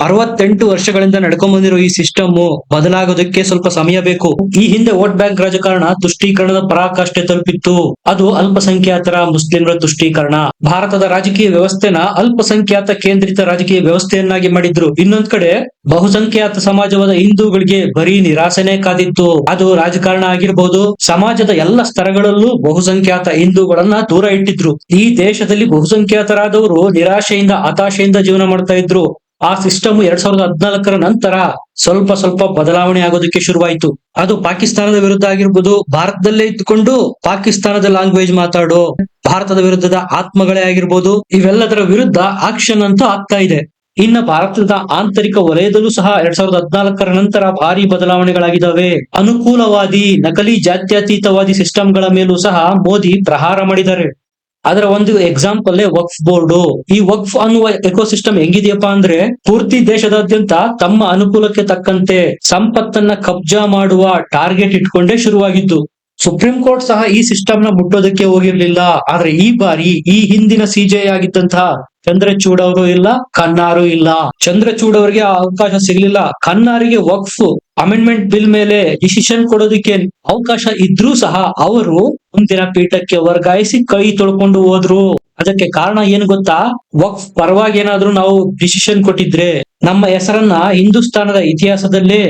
ಅರವತ್ತೆಂಟು ವರ್ಷಗಳಿಂದ ನಡ್ಕೊಂಡ್ ಬಂದಿರೋ ಈ ಸಿಸ್ಟಮ್ ಬದಲಾಗೋದಕ್ಕೆ ಸ್ವಲ್ಪ ಸಮಯ ಬೇಕು. ಈ ಹಿಂದೆ ವೋಟ್ ಬ್ಯಾಂಕ್ ರಾಜಕಾರಣ ತುಷ್ಟೀಕರಣದ ಪರಾಕಾಷ್ಠೆ ತಲುಪಿತ್ತು. ಅದು ಅಲ್ಪಸಂಖ್ಯಾತರ ಮುಸ್ಲಿಮರ ತುಷ್ಟೀಕರಣ. ಭಾರತದ ರಾಜಕೀಯ ವ್ಯವಸ್ಥೆನ ಅಲ್ಪಸಂಖ್ಯಾತ ಕೇಂದ್ರಿತ ರಾಜಕೀಯ ವ್ಯವಸ್ಥೆಯನ್ನಾಗಿ ಮಾಡಿದ್ರು. ಇನ್ನೊಂದ್ ಕಡೆ ಬಹುಸಂಖ್ಯಾತ ಸಮಾಜವಾದ ಹಿಂದೂಗಳಿಗೆ ಬರೀ ನಿರಾಸನೆ ಕಾದಿತ್ತು. ಅದು ರಾಜಕಾರಣ ಆಗಿರಬಹುದು ಸಮಾಜದ ಎಲ್ಲ ಸ್ತರಗಳಲ್ಲೂ ಬಹುಸಂಖ್ಯಾತ ಹಿಂದೂಗಳನ್ನ ದೂರ ಇಟ್ಟಿದ್ರು. ಈ ದೇಶದಲ್ಲಿ ಬಹುಸಂಖ್ಯಾತರಾದವರು ನಿರಾಶೆಯಿಂದ ಹತಾಶೆಯಿಂದ ಜೀವನ ಮಾಡ್ತಾ ಇದ್ರು. ಆ ಸಿಸ್ಟಮ್ ಎರಡ್ ಸಾವಿರದ ಹದಿನಾಲ್ಕರ ನಂತರ ಸ್ವಲ್ಪ ಸ್ವಲ್ಪ ಬದಲಾವಣೆ ಆಗೋದಕ್ಕೆ ಶುರುವಾಯಿತು. ಅದು ಪಾಕಿಸ್ತಾನದ ವಿರುದ್ಧ ಆಗಿರ್ಬೋದು, ಭಾರತದಲ್ಲೇ ಇದ್ದುಕೊಂಡು ಪಾಕಿಸ್ತಾನದ ಲ್ಯಾಂಗ್ವೇಜ್ ಮಾತಾಡೋ, ಭಾರತದ ವಿರುದ್ಧದ ಆತ್ಮಗಳೇ ಆಗಿರ್ಬೋದು, ಇವೆಲ್ಲದರ ವಿರುದ್ಧ ಆಕ್ಷನ್ ಅಂತೂ ಆಗ್ತಾ ಇದೆ. ಇನ್ನ ಭಾರತದ ಆಂತರಿಕ ವಲಯದಲ್ಲೂ ಸಹ ಎರಡ್ ಸಾವಿರದ ಹದಿನಾಲ್ಕರ ನಂತರ ಭಾರಿ ಬದಲಾವಣೆಗಳಾಗಿದ್ದಾವೆ ಅನುಕೂಲವಾದಿ, ನಕಲಿ ಜಾತ್ಯತೀತವಾದಿ ಸಿಸ್ಟಮ್ಗಳ ಮೇಲೂ ಸಹ ಮೋದಿ ಪ್ರಹಾರ ಮಾಡಿದ್ದಾರೆ. ಅದರ ಒಂದು ಎಕ್ಸಾಂಪಲ್ ವಕ್ಫ್ ಬೋರ್ಡ್. ಈ ವಕ್ಫ್ ಅನ್ನುವ ಎಕೋಸಿಸ್ಟಮ್ ಹೆಂಗಿದೆಯಪ್ಪ ಅಂದ್ರೆ ಪೂರ್ತಿ ದೇಶದಾದ್ಯಂತ ತಮ್ಮ ಅನುಕೂಲಕ್ಕೆ ತಕ್ಕಂತೆ ಸಂಪತ್ತನ್ನ ಕಬ್ಜಾ ಮಾಡುವ ಟಾರ್ಗೆಟ್ ಇಟ್ಕೊಂಡೇ ಶುರುವಾಗಿದ್ದು. ಸುಪ್ರೀಂ ಕೋರ್ಟ್ ಸಹ ಈ ಸಿಸ್ಟಮ್ನ ಮುಟ್ಟೋದಕ್ಕೆ ಹೋಗಿರ್ಲಿಲ್ಲ. ಆದ್ರೆ ಈ ಬಾರಿ ಈ ಹಿಂದಿನ ಸಿಜೆ ಆಗಿದ್ದಂತಹ ಚಂದ್ರಚೂಡ್ ಅವರು ಇಲ್ಲ ಕನ್ನಾರು ಇಲ್ಲ. ಚಂದ್ರಚೂಡ್ ಅವರಿಗೆ ಅವಕಾಶ ಸಿಗ್ಲಿಲ್ಲ. ಕನ್ನಾರಿಗೆ ವಕ್ಫ್ ಅಮೆಂಡ್ಮೆಂಟ್ ಬಿಲ್ ಮೇಲೆ ಡಿಸಿಷನ್ ಕೊಡೋದಕ್ಕೆ ಅವಕಾಶ ಇದ್ರೂ ಸಹ ಅವರು ಮುಂದಿನ ಪೀಠಕ್ಕೆ ವರ್ಗಾಯಿಸಿ ಕೈ ತೊಳ್ಕೊಂಡು ಹೋದ್ರು. ಅದಕ್ಕೆ ಕಾರಣ ಏನು ಗೊತ್ತಾ? ವಕ್ಫ್ ಪರವಾಗಿ ಏನಾದ್ರೂ ನಾವು ಡಿಸಿಷನ್ ಕೊಟ್ಟಿದ್ರೆ ನಮ್ಮ ಹೆಸರನ್ನ ಹಿಂದೂಸ್ತಾನದ ಇತಿಹಾಸದಲ್ಲೇ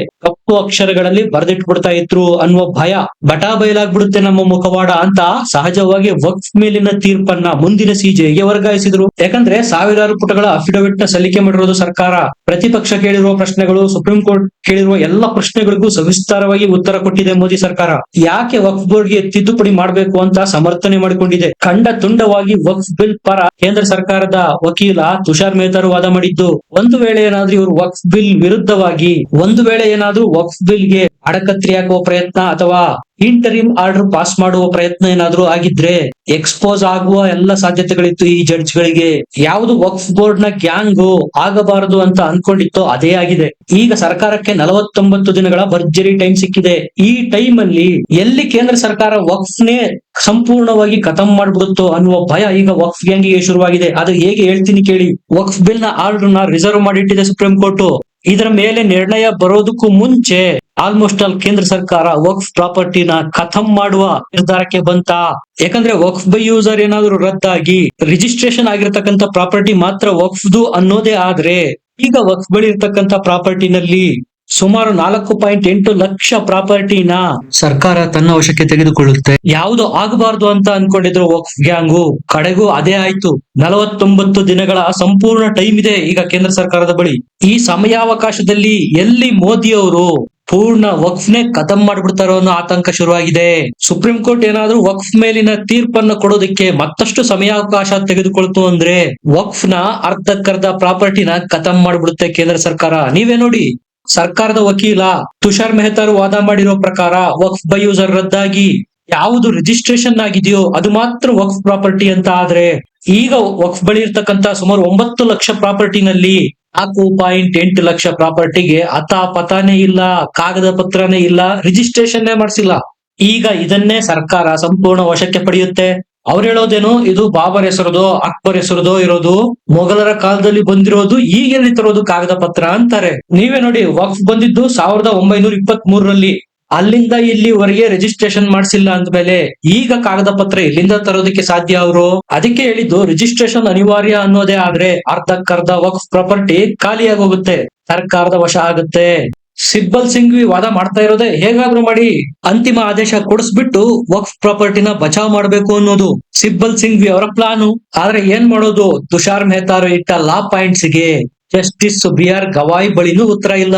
ಅಕ್ಷರಗಳಲ್ಲಿ ಬರೆದಿಟ್ಬಿಡ್ತಾ ಇದ್ರು ಅನ್ನುವ ಭಯ ಬಟಾ ಬಯಲಾಗ್ಬಿಡುತ್ತೆ ನಮ್ಮ ಮುಖವಾಡ ಅಂತ ಸಹಜವಾಗಿ ವಕ್ಫ್ ಮೇಲಿನ ತೀರ್ಪನ್ನ ಮುಂದಿನ ಸಿಜೆಗೆ ವರ್ಗಾಯಿಸಿದ್ರು. ಯಾಕಂದ್ರೆ ಸಾವಿರಾರು ಪುಟಗಳ ಅಫಿಡವಿಟ್ನ ಸಲ್ಲಿಕೆ ಮಾಡಿರೋದು ಸರ್ಕಾರ. ಪ್ರತಿಪಕ್ಷ ಕೇಳಿರುವ ಪ್ರಶ್ನೆಗಳು, ಸುಪ್ರೀಂ ಕೋರ್ಟ್ ಕೇಳಿರುವ ಎಲ್ಲ ಪ್ರಶ್ನೆಗಳಿಗೂ ಸವಿಸ್ತಾರವಾಗಿ ಉತ್ತರ ಕೊಟ್ಟಿದೆ ಮೋದಿ ಸರ್ಕಾರ. ಯಾಕೆ ವಕ್ಫ್ ಬೋರ್ಡ್ಗೆ ತಿದ್ದುಪಡಿ ಮಾಡಬೇಕು ಅಂತ ಸಮರ್ಥನೆ ಮಾಡಿಕೊಂಡಿದೆ. ಖಂಡ ತುಂಡವಾಗಿ ವಕ್ಫ್ ಬಿಲ್ ಪರ ಕೇಂದ್ರ ಸರ್ಕಾರದ ವಕೀಲ ತುಷಾರ್ ಮೆಹ್ತಾರು ವಾದ ಮಾಡಿದ್ದು, ಒಂದು ವೇಳೆ ಏನಾದ್ರೂ ಇವರು ವಕ್ಫ್ ಬಿಲ್ ವಿರುದ್ಧವಾಗಿ, ಒಂದು ವೇಳೆ ಏನಾದ್ರೂ ವಕ್ಫ್ ಬಿಲ್ಗೆ ಅಡಕತ್ರಿ ಹಾಕುವ ಪ್ರಯತ್ನ ಅಥವಾ ಇಂಟರಿಮ್ ಆರ್ಡರ್ ಪಾಸ್ ಮಾಡುವ ಪ್ರಯತ್ನ ಏನಾದ್ರೂ ಆಗಿದ್ರೆ ಎಕ್ಸ್ಪೋಸ್ ಆಗುವ ಎಲ್ಲ ಸಾಧ್ಯತೆಗಳಿತ್ತು ಈ ಜಡ್ಜ್ ಗಳಿಗೆ. ಯಾವುದು ವಕ್ಫ್ ಬೋರ್ಡ್ನ ಗ್ಯಾಂಗು ಆಗಬಾರದು ಅಂತ ಅನ್ಕೊಂಡಿತ್ತೋ ಅದೇ ಆಗಿದೆ. ಈಗ ಸರ್ಕಾರಕ್ಕೆ ನಲವತ್ತೊಂಬತ್ತು ದಿನಗಳ ಭರ್ಜರಿ ಟೈಮ್ ಸಿಕ್ಕಿದೆ. ಈ ಟೈಮ್ ಅಲ್ಲಿ ಎಲ್ಲಿ ಕೇಂದ್ರ ಸರ್ಕಾರ ವಕ್ಫ್ನೇ ಸಂಪೂರ್ಣವಾಗಿ ಖತಮ್ ಮಾಡ್ಬಿಡುತ್ತೋ ಅನ್ನುವ ಭಯ ಈಗ ವಕ್ಫ್ ಗ್ಯಾಂಗಿಗೆ ಶುರುವಾಗಿದೆ. ಅದು ಹೇಗೆ ಹೇಳ್ತೀನಿ ಕೇಳಿ. ವಕ್ಫ್ ಬಿಲ್ನ ಆರ್ಡರ್ನ ರಿಸರ್ವ್ ಮಾಡಿಟ್ಟಿದೆ ಸುಪ್ರೀಂ ಕೋರ್ಟ್. ಇದರ ಮೇಲೆ ನಿರ್ಣಯ ಬರೋದಕ್ಕೂ ಮುಂಚೆ ಆಲ್ಮೋಸ್ಟ್ ಆಲ್ ಕೇಂದ್ರ ಸರ್ಕಾರ ವಕ್ಫ್ ಪ್ರಾಪರ್ಟಿನ ಖತಮ್ ಮಾಡುವ ನಿರ್ಧಾರಕ್ಕೆ ಬಂತ. ಯಾಕಂದ್ರೆ ವಕ್ಫ್ ಬೈ ಯೂಸರ್ ಏನಾದ್ರು ರದ್ದಾಗಿ ರಿಜಿಸ್ಟ್ರೇಷನ್ ಆಗಿರ್ತಕ್ಕಂಥ ಪ್ರಾಪರ್ಟಿ ಮಾತ್ರ ವಕ್ಫ್ದು ಅನ್ನೋದೇ ಆದ್ರೆ ಈಗ ವಕ್ಫ್ ಬಳಿ ಇರತಕ್ಕಂತ ಪ್ರಾಪರ್ಟಿನಲ್ಲಿ ಸುಮಾರು ನಾಲ್ಕು ಪಾಯಿಂಟ್ ಎಂಟು ಲಕ್ಷ ಪ್ರಾಪರ್ಟಿನ ಸರ್ಕಾರ ತನ್ನ ವಶಕ್ಕೆ ತೆಗೆದುಕೊಳ್ಳುತ್ತೆ. ಯಾವುದು ಆಗಬಾರದು ಅಂತ ಅನ್ಕೊಂಡಿದ್ರು ವಕ್ಫ್ ಗ್ಯಾಂಗು. ಕಡೆಗೂ ಅದೇ ಆಯ್ತು. ನಲವತ್ತೊಂಬತ್ತು ದಿನಗಳ ಸಂಪೂರ್ಣ ಟೈಮ್ ಇದೆ ಈಗ ಕೇಂದ್ರ ಸರ್ಕಾರದ ಬಳಿ. ಈ ಸಮಯಾವಕಾಶದಲ್ಲಿ ಎಲ್ಲಿ ಮೋದಿ ಅವರು ಪೂರ್ಣ ವಕ್ಫ್ ವಕ್ಫ್ನೇ ಖತಮ್ ಮಾಡ್ಬಿಡ್ತಾರೋ ಅನ್ನೋ ಆತಂಕ ಶುರುವಾಗಿದೆ. ಸುಪ್ರೀಂ ಕೋರ್ಟ್ ಏನಾದ್ರೂ ವಕ್ಫ್ ಮೇಲಿನ ತೀರ್ಪನ್ನು ಕೊಡೋದಕ್ಕೆ ಮತ್ತಷ್ಟು ಸಮಯಾವಕಾಶ ತೆಗೆದುಕೊಳ್ತು ಅಂದ್ರೆ ವಕ್ಫ್ನ ಅರ್ಧಕ್ಕರ್ಧ ಪ್ರಾಪರ್ಟಿನ ಖತಮ್ ಮಾಡ್ಬಿಡುತ್ತೆ ಕೇಂದ್ರ ಸರ್ಕಾರ. ನೀವೇ ನೋಡಿ. ಸರ್ಕಾರದ ವಕೀಲ ತುಷಾರ್ ಮೆಹ್ತಾರು ವಾದ ಮಾಡಿರೋ ಪ್ರಕಾರ ವಕ್ಫ್ ಬೈ ಯೂಸರ್ ರದ್ದಾಗಿ ಯಾವುದು ರಿಜಿಸ್ಟ್ರೇಷನ್ ಆಗಿದೆಯೋ ಅದು ಮಾತ್ರ ವಕ್ಫ್ ಪ್ರಾಪರ್ಟಿ ಅಂತ ಆದ್ರೆ ಈಗ ವಕ್ಫ್ ಬಳಿ ಇರ್ತಕ್ಕಂತ ಸುಮಾರು ಒಂಬತ್ತು ಲಕ್ಷ ಪ್ರಾಪರ್ಟಿನಲ್ಲಿ ನಾಲ್ಕು ಪಾಯಿಂಟ್ ಎಂಟು ಲಕ್ಷ ಪ್ರಾಪರ್ಟಿಗೆ ಅತ ಪತಾನೇ ಇಲ್ಲ, ಕಾಗದ ಪತ್ರನೇ ಇಲ್ಲ ರಿಜಿಸ್ಟ್ರೇಷನ್ನೇ ಮಾಡಿಸಿಲ್ಲ. ಈಗ ಇದನ್ನೇ ಸರ್ಕಾರ ಸಂಪೂರ್ಣ ವಶಕ್ಕೆ ಪಡೆಯುತ್ತೆ. ಅವ್ರು ಹೇಳೋದೇನು? ಇದು ಬಾಬರ್ ಹೆಸರದೋ, ಅಕ್ಬರ್ ಹೆಸರದೋ ಇರೋದು ಮೊಘಲರ ಕಾಲದಲ್ಲಿ ಬಂದಿರೋದು ಈಗೆಲ್ಲಿ ತರೋದು ಕಾಗದ ಪತ್ರ ಅಂತಾರೆ. ನೀವೇ ನೋಡಿ, ವಕ್ಫ್ ಬಂದಿದ್ದು ಸಾವಿರದ ಒಂಬೈನೂರ ಇಪ್ಪತ್ತ್ ಮೂರರಲ್ಲಿ ಅಲ್ಲಿಂದ ಇಲ್ಲಿವರೆಗೆ ರಿಜಿಸ್ಟ್ರೇಷನ್ ಮಾಡಿಸಿಲ್ಲ ಅಂದ್ಮೇಲೆ ಈಗ ಕಾಗದ ಪತ್ರ ಎಲ್ಲಿಂದ ತರೋದಕ್ಕೆ ಸಾಧ್ಯ ಅವರು? ಅದಕ್ಕೆ ಹೇಳಿದ್ದು ರಿಜಿಸ್ಟ್ರೇಷನ್ ಅನಿವಾರ್ಯ ಅನ್ನೋದೇ ಆದ್ರೆ ಅರ್ಧಕ್ಕರ್ಧ ವಕ್ಫ್ ಪ್ರಾಪರ್ಟಿ ಖಾಲಿಯಾಗಿ ಹೋಗುತ್ತೆ. ಸರ್ಕಾರದ ವಶ ಆಗುತ್ತೆ. ಸಿಬ್ಬಲ್ ಸಿಂಘ್ವಿ ವಾದ ಮಾಡ್ತಾ ಇರೋದೇ ಹೇಗಾದ್ರೂ ಮಾಡಿ ಅಂತಿಮ ಆದೇಶ ಕೊಡಿಸ್ಬಿಟ್ಟು ವಕ್ಫ್ ಪ್ರಾಪರ್ಟಿನ ಬಚಾವ್ ಮಾಡ್ಬೇಕು ಅನ್ನೋದು ಸಿಬ್ಬಲ್ ಸಿಂಘ್ವಿ ಅವರ ಪ್ಲಾನು. ಆದ್ರೆ ಏನ್ ಮಾಡೋದು? ತುಷಾರ್ ಮೆಹ್ತಾರು ಇಟ್ಟ ಲಾ ಪಾಯಿಂಟ್ಸ್ಗೆ ಜಸ್ಟಿಸ್ ಬಿ ಆರ್ ಗವಾಯ್ ಬಳಿನೂ ಉತ್ತರ ಇಲ್ಲ.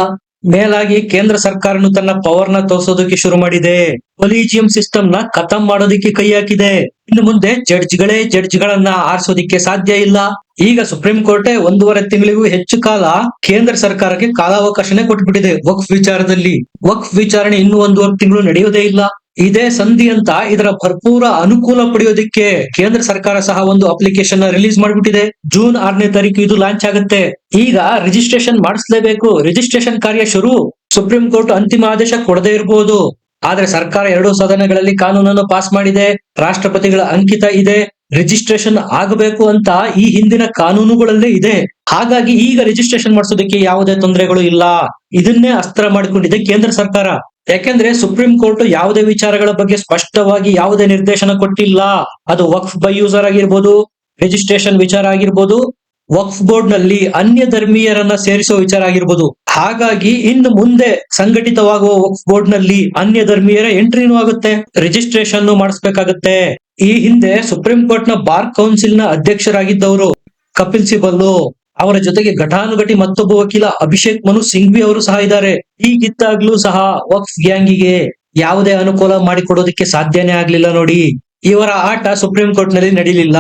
ಮೇಲಾಗಿ ಕೇಂದ್ರ ಸರ್ಕಾರನು ತನ್ನ ಪವರ್ನ ತೋರ್ಸೋದಕ್ಕೆ ಶುರು ಮಾಡಿದೆ. ಕೊಲಿಜಿಯಂ ಸಿಸ್ಟಮ್ನ ಖತಮ್ ಮಾಡೋದಕ್ಕೆ ಕೈ ಹಾಕಿದೆ. ಇನ್ನು ಮುಂದೆ ಜಡ್ಜ್ಗಳೇ ಜಡ್ಜ್ಗಳನ್ನ ಆರಿಸೋದಿಕ್ಕೆ ಸಾಧ್ಯ ಇಲ್ಲ. ಈಗ ಸುಪ್ರೀಂ ಕೋರ್ಟೆ ಒಂದೂವರೆ ತಿಂಗಳಿಗೂ ಹೆಚ್ಚು ಕಾಲ ಕೇಂದ್ರ ಸರ್ಕಾರಕ್ಕೆ ಕಾಲಾವಕಾಶನೇ ಕೊಟ್ಬಿಟ್ಟಿದೆ. ವಕ್ಫ್ ವಿಚಾರದಲ್ಲಿ. ವಕ್ಫ್ ವಿಚಾರಣೆ ಇನ್ನೂ ಒಂದೂವರೆ ತಿಂಗಳು ನಡೆಯೋದೇ ಇಲ್ಲ. ಇದೇ ಸಂಧಿ ಅಂತ ಇದರ ಭರ್ಪೂರ ಅನುಕೂಲ ಪಡೆಯೋದಿಕ್ಕೆ ಕೇಂದ್ರ ಸರ್ಕಾರ ಸಹ ಒಂದು ಅಪ್ಲಿಕೇಶನ್ ರಿಲೀಸ್ ಮಾಡಿಬಿಟ್ಟಿದೆ. ಜೂನ್ ಆರನೇ ತಾರೀಕು ಇದು ಲಾಂಚ್ ಆಗುತ್ತೆ. ಈಗ ರಿಜಿಸ್ಟ್ರೇಷನ್ ಮಾಡಿಸ್ಲೇಬೇಕು. ರಿಜಿಸ್ಟ್ರೇಷನ್ ಕಾರ್ಯ ಶುರು. ಸುಪ್ರೀಂ ಕೋರ್ಟ್ ಅಂತಿಮ ಆದೇಶ ಕೊಡದೇ ಇರಬಹುದು ಆದ್ರೆ ಸರ್ಕಾರ ಎರಡೂ ಸದನಗಳಲ್ಲಿ ಕಾನೂನನ್ನು ಪಾಸ್ ಮಾಡಿದೆ. ರಾಷ್ಟ್ರಪತಿಗಳ ಅಂಕಿತ ಇದೆ. ರಿಜಿಸ್ಟ್ರೇಷನ್ ಆಗಬೇಕು ಅಂತ ಈ ಹಿಂದಿನ ಕಾನೂನುಗಳಲ್ಲೇ ಇದೆ. ಹಾಗಾಗಿ ಈಗ ರಿಜಿಸ್ಟ್ರೇಷನ್ ಮಾಡಿಸೋದಕ್ಕೆ ಯಾವುದೇ ತೊಂದರೆಗಳು ಇಲ್ಲ. ಇದನ್ನೇ ಅಸ್ತ್ರ ಮಾಡಿಕೊಂಡಿದೆ ಕೇಂದ್ರ ಸರ್ಕಾರ. ಯಾಕೆಂದ್ರೆ ಸುಪ್ರೀಂ ಕೋರ್ಟ್ ಯಾವುದೇ ವಿಚಾರಗಳ ಬಗ್ಗೆ ಸ್ಪಷ್ಟವಾಗಿ ಯಾವುದೇ ನಿರ್ದೇಶನ ಕೊಟ್ಟಿಲ್ಲ. ಅದು ವಕ್ಫ್ ಬೈ ಯೂಸರ್ ಆಗಿರ್ಬೋದು, ರಿಜಿಸ್ಟ್ರೇಷನ್ ವಿಚಾರ ಆಗಿರ್ಬೋದು, ವಕ್ಫ್ ಬೋರ್ಡ್ನಲ್ಲಿ ಅನ್ಯ ಧರ್ಮೀಯರನ್ನ ಸೇರಿಸುವ ವಿಚಾರ ಆಗಿರ್ಬೋದು. ಹಾಗಾಗಿ ಇನ್ನು ಮುಂದೆ ಸಂಘಟಿತವಾಗುವ ವಕ್ಫ್ ಬೋರ್ಡ್ನಲ್ಲಿ ಅನ್ಯ ಧರ್ಮೀಯರ ಎಂಟ್ರಿನೂ ಆಗುತ್ತೆ ರಿಜಿಸ್ಟ್ರೇಷನ್ ಮಾಡಿಸ್ಬೇಕಾಗತ್ತೆ. ಈ ಹಿಂದೆ ಸುಪ್ರೀಂ ಕೋರ್ಟ್ನ ಬಾರ್ ಕೌನ್ಸಿಲ್ನ ಅಧ್ಯಕ್ಷರಾಗಿದ್ದವರು ಕಪಿಲ್ ಸಿಬಲ್ಲು. ಅವರ ಜೊತೆಗೆ ಘಟಾನುಘಟಿ ಮತ್ತೊಬ್ಬ ವಕೀಲ ಅಭಿಷೇಕ್ ಮನು ಸಿಂಘ್ವಿ ಅವರು ಸಹ ಇದ್ದಾರೆ. ಹೀಗಿದ್ದಾಗ್ಲೂ ಸಹ ವಕ್ಫ್ ಗ್ಯಾಂಗಿಗೆ ಯಾವುದೇ ಅನುಕೂಲ ಮಾಡಿಕೊಡೋದಕ್ಕೆ ಸಾಧ್ಯನೇ ಆಗ್ಲಿಲ್ಲ ನೋಡಿ. ಇವರ ಆಟ ಸುಪ್ರೀಂ ಕೋರ್ಟ್ನಲ್ಲಿ ನಡೀಲಿಲ್ಲ.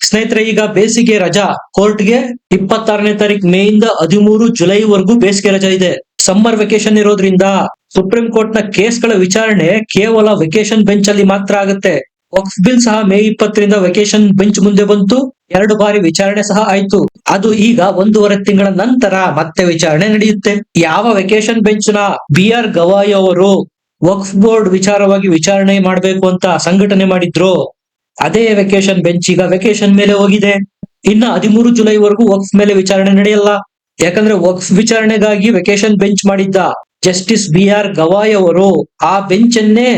ಸ್ನೇಹಿತರೆ, ಈಗ ಬೇಸಿಗೆ ರಜಾ. ಕೋರ್ಟ್ಗೆ ಇಪ್ಪತ್ತಾರನೇ ತಾರೀಕು ಮೇ ಇಂದ ಹದಿಮೂರು ಜುಲೈವರೆಗೂ ಬೇಸಿಗೆ ರಜಾ ಇದೆ. ಸಮ್ಮರ್ ವೆಕೇಶನ್ ಇರೋದ್ರಿಂದ ಸುಪ್ರೀಂ ಕೋರ್ಟ್ನ ಕೇಸ್ಗಳ ವಿಚಾರಣೆ ಕೇವಲ ವೆಕೇಶನ್ ಬೆಂಚ್ ಅಲ್ಲಿ ಮಾತ್ರ ಆಗುತ್ತೆ. ವಕ್ಫ್ ಬಿಲ್ ಸಹ ಮೇ ಇಪ್ಪತ್ತರಿಂದ ವೆಕೇಶನ್ ಬೆಂಚ್ ಮುಂದೆ ಬಂತು. ಎರಡು ಬಾರಿ ವಿಚಾರಣೆ ಸಹ ಆಯ್ತು. ಅದು ಈಗ ಒಂದೂವರೆ ತಿಂಗಳ ನಂತರ ಮತ್ತೆ ವಿಚಾರಣೆ ನಡೆಯುತ್ತೆ. ಯಾವ ವೆಕೇಶನ್ ಬೆಂಚ್ನ ಬಿ ಆರ್ ಗವಾಯ್ ಅವರು ವಕ್ಫ್ ಬೋರ್ಡ್ ವಿಚಾರವಾಗಿ ವಿಚಾರಣೆ ಮಾಡಬೇಕು ಅಂತ ಸಂಘಟನೆ ಮಾಡಿದ್ರು. ಅದೇ ವೆಕೇಶನ್ ಬೆಂಚ್ ಈಗ ವೆಕೇಶನ್ ಮೇಲೆ ಹೋಗಿದೆ. ಇನ್ನ ಹದಿಮೂರು ಜುಲೈವರೆಗೂ ವಕ್ಫ್ ಮೇಲೆ ವಿಚಾರಣೆ ನಡೆಯಲ್ಲ. ಯಾಕಂದ್ರೆ ವಕ್ಫ್ ವಿಚಾರಣೆಗಾಗಿ ವೆಕೇಶನ್ ಬೆಂಚ್ ಮಾಡಿದ್ದ ಜಸ್ಟಿಸ್ ಬಿ ಆರ್ ಗವಾಯ್ ಅವರು ಆ ಬೆಂಚ್ ಅನ್ನೇ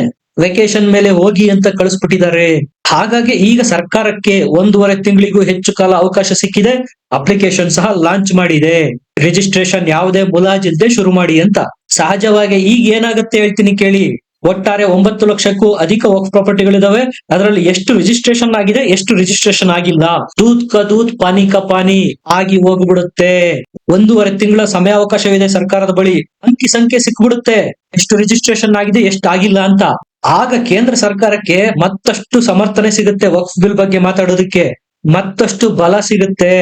ವೆಕೇಶನ್ ಮೇಲೆ ಹೋಗಿ ಅಂತ ಕಳಿಸ್ಬಿಟ್ಟಿದ್ದಾರೆ. ಹಾಗಾಗಿ ಈಗ ಸರ್ಕಾರಕ್ಕೆ ಒಂದೂವರೆ ತಿಂಗಳಿಗೂ ಹೆಚ್ಚು ಕಾಲ ಅವಕಾಶ ಸಿಕ್ಕಿದೆ. ಅಪ್ಲಿಕೇಶನ್ ಸಹ ಲಾಂಚ್ ಮಾಡಿದೆ. ರಿಜಿಸ್ಟ್ರೇಷನ್ ಯಾವುದೇ ಮುಲಾಜಿಲ್ದೆ ಶುರು ಮಾಡಿ ಅಂತ. ಸಹಜವಾಗಿ ಈಗ ಏನಾಗುತ್ತೆ ಹೇಳ್ತೀನಿ ಕೇಳಿ. ಒಟ್ಟಾರೆ ಒಂಬತ್ತು ಲಕ್ಷಕ್ಕೂ ಅಧಿಕ ವಕ್ ಪ್ರಾಪರ್ಟಿಗಳಿದಾವೆ ಅದರಲ್ಲಿ ಎಷ್ಟು ರಿಜಿಸ್ಟ್ರೇಷನ್ ಆಗಿದೆ, ಎಷ್ಟು ರಿಜಿಸ್ಟ್ರೇಷನ್ ಆಗಿಲ್ಲ. ದೂತ್ ಕ ದೂತ್ ಪಾನಿ ಕ ಪಾನಿ ಆಗಿ ಹೋಗ್ಬಿಡುತ್ತೆ. ಒಂದೂವರೆ ತಿಂಗಳ ಸಮಯಾವಕಾಶವಿದೆ ಸರ್ಕಾರದ ಬಳಿ. ಅಂಕಿ ಸಂಖ್ಯೆ ಸಿಕ್ಬಿಡುತ್ತೆ. ಎಷ್ಟು ರಿಜಿಸ್ಟ್ರೇಷನ್ ಆಗಿದೆ, ಎಷ್ಟು ಆಗಿಲ್ಲ ಅಂತ. ಆಗ ಕೇಂದ್ರ ಸರ್ಕಾರಕ್ಕೆ ಮತ್ತಷ್ಟು ಸಮರ್ಥನೆ ಸಿಗುತ್ತೆ ವಕ್ಫ್ ಬಿಲ್ ಬಗ್ಗೆ ಮಾತಾಡೋದಕ್ಕೆ. ಮತ್ತಷ್ಟು ಬಲ ಸಿಗುತ್ತೆ.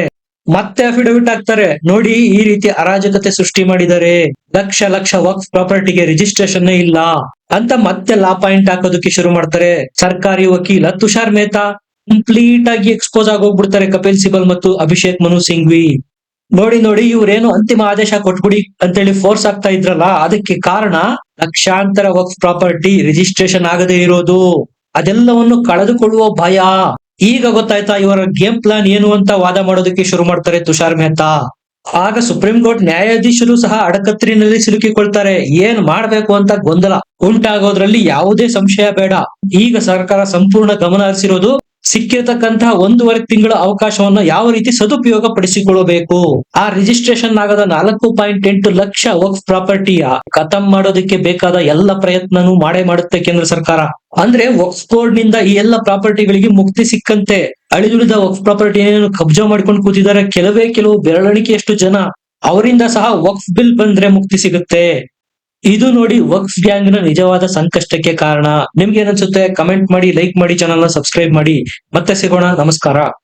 ಮತ್ತೆ ಅಫಿಡವಿಟ್ ಹಾಕ್ತಾರೆ. ನೋಡಿ, ಈ ರೀತಿ ಅರಾಜಕತೆ ಸೃಷ್ಟಿ ಮಾಡಿದರೆ ಲಕ್ಷ ಲಕ್ಷ ವಕ್ಫ್ ಪ್ರಾಪರ್ಟಿಗೆ ರಿಜಿಸ್ಟ್ರೇಷನ್ ಇಲ್ಲ ಅಂತ ಮತ್ತೆ ಲಾ ಪಾಯಿಂಟ್ ಹಾಕೋದಕ್ಕೆ ಶುರು ಮಾಡ್ತಾರೆ. ಸರ್ಕಾರಿ ವಕೀಲ ತುಷಾರ್ ಮೆಹ್ತಾ ಕಂಪ್ಲೀಟ್ ಆಗಿ ಎಕ್ಸ್ಪೋಸ್ ಆಗೋಗ್ಬಿಡ್ತಾರೆ ಕಪಿಲ್ ಸಿಬಲ್ ಮತ್ತು ಅಭಿಷೇಕ್ ಮನು ಸಿಂಘ್ವಿ. ನೋಡಿ ನೋಡಿ, ಇವ್ರೇನು ಅಂತಿಮ ಆದೇಶ ಕೊಟ್ಬಿಡಿ ಅಂತೇಳಿ ಫೋರ್ಸ್ ಆಗ್ತಾ ಇದ್ರಲ್ಲ, ಅದಕ್ಕೆ ಕಾರಣ ಲಕ್ಷಾಂತರ ವಕ್ಫ್ ಪ್ರಾಪರ್ಟಿ ರಿಜಿಸ್ಟ್ರೇಷನ್ ಆಗದೆ ಇರೋದು. ಅದೆಲ್ಲವನ್ನು ಕಳೆದುಕೊಳ್ಳುವ ಭಯ. ಈಗ ಗೊತ್ತಾಯ್ತಾ ಇವರ ಗೇಮ್ ಪ್ಲಾನ್ ಏನು ಅಂತ ವಾದ ಮಾಡೋದಕ್ಕೆ ಶುರು ಮಾಡ್ತಾರೆ ತುಷಾರ್ ಮೆಹ್ತಾ. ಆಗ ಸುಪ್ರೀಂ ಕೋರ್ಟ್ ನ್ಯಾಯಾಧೀಶರು ಸಹ ಅಡಕತ್ರಿನಲ್ಲಿ ಸಿಲುಕಿಕೊಳ್ತಾರೆ. ಏನ್ ಮಾಡ್ಬೇಕು ಅಂತ ಗೊಂದಲ. ಉಂಟಾಗೋದ್ರಲ್ಲಿ ಯಾವುದೇ ಸಂಶಯ ಬೇಡ. ಈಗ ಸರ್ಕಾರ ಸಂಪೂರ್ಣ ಗಮನ ಹರಿಸಿರೋದು ಸಿಕ್ಕಿರತಕ್ಕಂತಹ ಒಂದೂವರೆ ತಿಂಗಳ ಅವಕಾಶವನ್ನ ಯಾವ ರೀತಿ ಸದುಪಯೋಗ ಪಡಿಸಿಕೊಳ್ಳಬೇಕು ಆ ರಿಜಿಸ್ಟ್ರೇಷನ್ ಆಗದ ನಾಲ್ಕು ಪಾಯಿಂಟ್ ಎಂಟು ಲಕ್ಷ ವಕ್ಫ್ ಪ್ರಾಪರ್ಟಿಯ ಖತಮ್ ಮಾಡೋದಕ್ಕೆ ಬೇಕಾದ ಎಲ್ಲ ಪ್ರಯತ್ನನೂ ಮಾಡೇ ಮಾಡುತ್ತೆ ಕೇಂದ್ರ ಸರ್ಕಾರ. ಅಂದ್ರೆ ವಕ್ಫ್ ಬೋರ್ಡ್ನಿಂದ ಈ ಎಲ್ಲ ಪ್ರಾಪರ್ಟಿಗಳಿಗೆ ಮುಕ್ತಿ ಸಿಕ್ಕಂತೆ ಅಳಿದುಳಿದ ವಕ್ಫ್ ಪ್ರಾಪರ್ಟಿ ಕಬ್ಜಾ ಮಾಡ್ಕೊಂಡು ಕೂತಿದ್ದಾರೆ. ಕೆಲವೇ ಕೆಲವು ಬೆರಳಿಕೆಯಷ್ಟು ಜನ ಅವರಿಂದ ಸಹ ವಕ್ಫ್ ಬಿಲ್ ಬಂದ್ರೆ ಮುಕ್ತಿ ಸಿಗುತ್ತೆ. ಇದು ನೋಡಿ ವಕ್ಸ್ ಗ್ಯಾಂಗ್ನ ನಿಜವಾದ ಸಂಕಷ್ಟಕ್ಕೆ ಕಾರಣ. ನಿಮ್ಗೆ ಏನನ್ಸುತ್ತೆ ಕಮೆಂಟ್ ಮಾಡಿ ಲೈಕ್ ಮಾಡಿ ಚಾನಲ್ನ ಸಬ್ಸ್ಕ್ರೈಬ್ ಮಾಡಿ. ಮತ್ತೆ ಸಿಗೋಣ. ನಮಸ್ಕಾರ.